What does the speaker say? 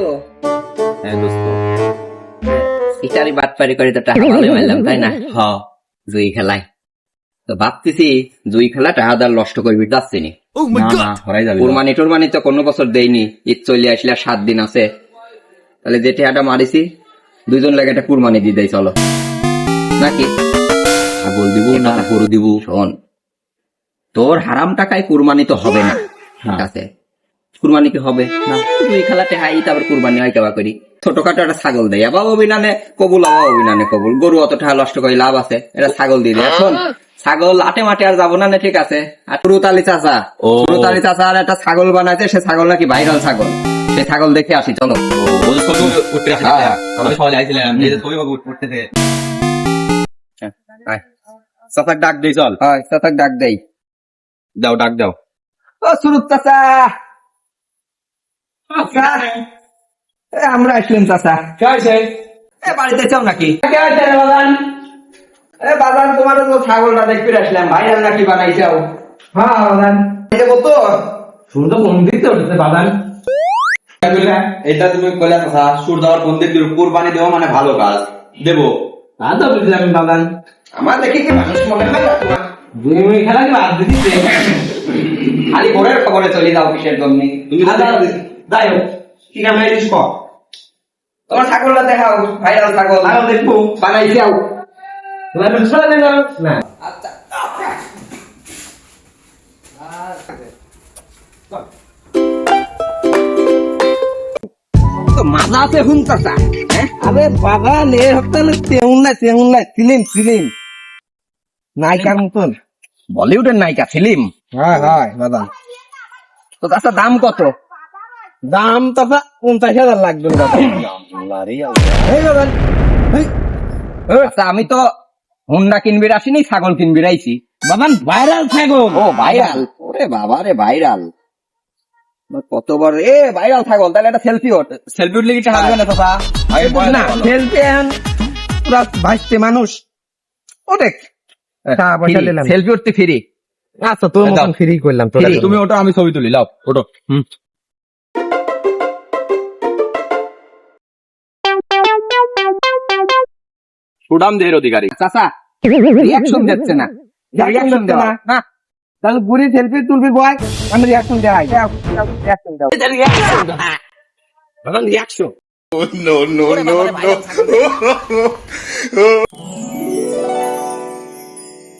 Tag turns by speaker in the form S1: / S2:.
S1: তো
S2: হ্যাঁ দোস্ত।
S1: ইটারি বাটপারি করে তো টাকা ভালো মারলাম তাই না?
S2: হ্যাঁ
S1: জুই খেলায় তো ভাবতেছি জুই খেলা টাকা দার নষ্ট করবি যাচ্ছে নি
S2: না না হরাই যাবে
S1: কুরবানি টুরবানি তো কোনো বছর দেয়নি ঈদ চলে আসলে আর সাত দিন আছে। তাহলে যে টেহাটা মারিছি দুইজন লাগে একটা কুরবানি দিয়ে দেয় চলো। নাকি?
S2: ছাগল দিব না গরু দিব?
S1: শোন তোর হারাম টাকায় কুরবানি তো হবে না। ঠিক আছে? কুরবানি কি হবে না? তুই খেলাতে হাই তারপর কুরবানি হয় কেবা করি? ছোটখাটো একটা ছাগল দেয়। আবার অভিনানে কবুল আবার অভিনানে কবুল। গরু অত টাকা নষ্ট করে লাভ আছে এটা ছাগল দিয়ে দেয়। শোন ছাগল আটে মাঠে আর যাব না না ঠিক আছে? আর পুরুতালি চাচা। পুরুতালি চাচা আর একটা ছাগল বানাইছে সে ছাগল নাকি ভাইরাল ছাগল। সে ছাগল দেখে আসি চলো। হ্যাঁ।
S2: আমরা সবাই আইছিলাম এই যে ছবি উঠতেছে।
S1: আয়।
S2: চাচাক ডাক দেই চল।
S1: হয় চাচাক ডাক দেই।
S2: দাও ডাক দাও।
S1: ও সুরুত চাচা! আমরা আসলাম চাচা। এ বাড়িতে চাও নাকি? এ বাজান তোমার তো ছাগলটা দেখতে আসলাম। ভাইরাল নাকি বানাইছাও হ্যাঁ বাজান। দেবো তো
S3: সুন্দর বাদান
S2: এটা তুমি কইলা সুর দেওয়ার কুরবানি দেওয়া মানে ভালো কাজ। দেবো।
S3: তা তো বুঝলাম
S1: আমার দেখি কি মানুষ মনে হয়?
S3: দুই মিনিট খেলা কি বাদ দিতে
S1: খালি ঘরের খবরে চলে যাও কিসের জন্য?
S2: তুমি
S3: যাই হোক কি কাম হয়েছিস ক?
S1: তোমার ছাগলটা দেখাও ভাইরাল ছাগল।
S3: আরও দেখব না।
S1: মাজা আছে হুন চাচা হ্যাঁ
S3: আরে বাবা নে তেমন নাই তেমন নাই ফিলিম ফিলিম। নায়িকার মতন।
S1: বলিউডের নায়িকা ফিল্ম?
S3: হ্যাঁ হয় বাদান
S1: তো চাচা দাম কত?
S3: দাম তো পঞ্চাশ হাজার লাগবে এই বাদান এই,
S1: আমি তো হুন্ডা কিনবি আসিনি ছাগল কিনবি আইছি।
S3: বাদান ভাইরাল ছাগল।
S1: ও ভাইরাল ওরে বাবা রে ভাইরাল কত বড় এ ভাইরাল ছাগল। তাহলে একটা সেলফি ওঠ সেলফি উঠলে কি হাসবে না চাচা?
S3: না সেলফি এখন পুরা ভাসছে মানুষ। ও দেখ। পয়সা
S1: সেলফি উঠতে ফ্রি
S3: আচ্ছা তোর। মতন ফ্রি। করলাম
S2: তুমি ওটা আমি ছবি তুলি লাও ওটো সুডাম দেহের অধিকারী
S1: চাচা রিয়াকশন দিচ্ছে না রিয়াকশন দেওয়া না
S3: তাহলে বুড়ি সেলফি তুলবি বয় আমি রিয়াকশন দেখাই রিয়াকশন দাও reaction
S4: no no no no.